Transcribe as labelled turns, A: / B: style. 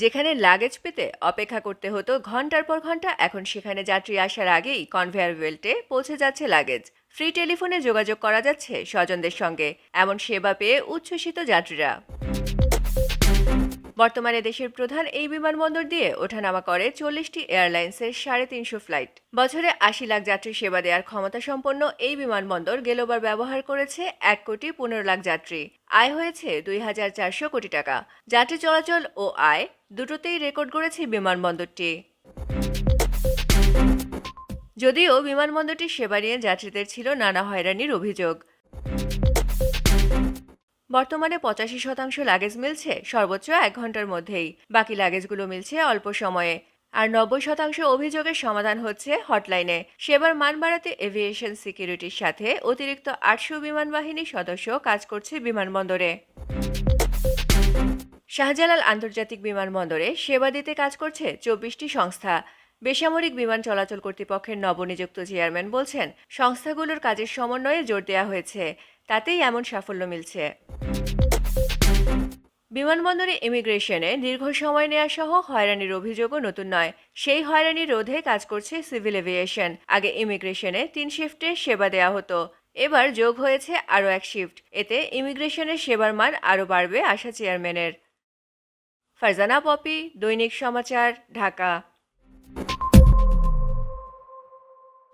A: যেখানে লাগেজ পেতে অপেক্ষা করতে হতো ঘণ্টার পর ঘণ্টা, এখন সেখানে যাত্রী আসার আগেই কনভেয়ার বেল্টে পৌঁছে যাচ্ছে লাগেজ ফ্রি টেলিফোনে যোগাযোগ করা যাচ্ছে স্বজনদের সঙ্গে, এমন সেবা পেয়ে উচ্ছ্বসিত যাত্রীরা। বর্তমানে দেশের প্রধান এই বিমানবন্দর দিয়ে ওঠানামা করে চল্লিশটি এয়ারলাইন্সের সাড়ে তিনশো ফ্লাইট বছরে আশি লাখ যাত্রী সেবা দেওয়ার ক্ষমতা সম্পন্ন এই বিমানবন্দর গেলোবার ব্যবহার করেছে এক কোটি পনেরো লাখ যাত্রী। আয় হয়েছে দুই হাজার চারশো কোটি টাকা। যাত্রী চলাচল ও আয় দুটোতেই রেকর্ড করেছে বিমানবন্দরটি। যদিও বিমানবন্দরটির সেবা নিয়ে যাত্রীদের ছিল নানা হয়রানির অভিযোগ। বর্তমানে পঁচাশি শতাংশ লাগেজ মিলছে, সর্বোচ্চ এক ঘণ্টার মধ্যেই। বাকি লাগেজগুলো মিলছে অল্প সময়ে। আর নব্বই শতাংশ অভিযোগের সমাধান হচ্ছে হটলাইনে। সেবার মান বাড়াতে এভিয়েশন সিকিউরিটির সাথে অতিরিক্ত আটশো বিমান বাহিনীর সদস্য কাজ করছে বিমানবন্দরে। শাহজালাল আন্তর্জাতিক বিমানবন্দরে সেবা দিতে কাজ করছে চব্বিশটি সংস্থা। বেসামরিক বিমান চলাচল কর্তৃপক্ষের নবনিযুক্ত চেয়ারম্যান বলছেন, সংস্থাগুলোর কাজের সমন্বয়ে জোর দেওয়া হয়েছে, তাতেই এমন সাফল্য মিলছে। বিমানবন্দরে ইমিগ্রেশনে দীর্ঘ সময় নেওয়া সহ হয়রানির অভিযোগও নতুন নয়। সেই হয়রানি রোধে কাজ করছে সিভিল এভিয়েশন। আগে ইমিগ্রেশনে তিন শিফটে সেবা দেওয়া হতো, এবার যোগ হয়েছে আরও এক শিফট। এতে ইমিগ্রেশনের সেবার মান আরও বাড়বে, আশা চেয়ারম্যানের। ফারজানা পপি দৈনিক সমাচার ঢাকা।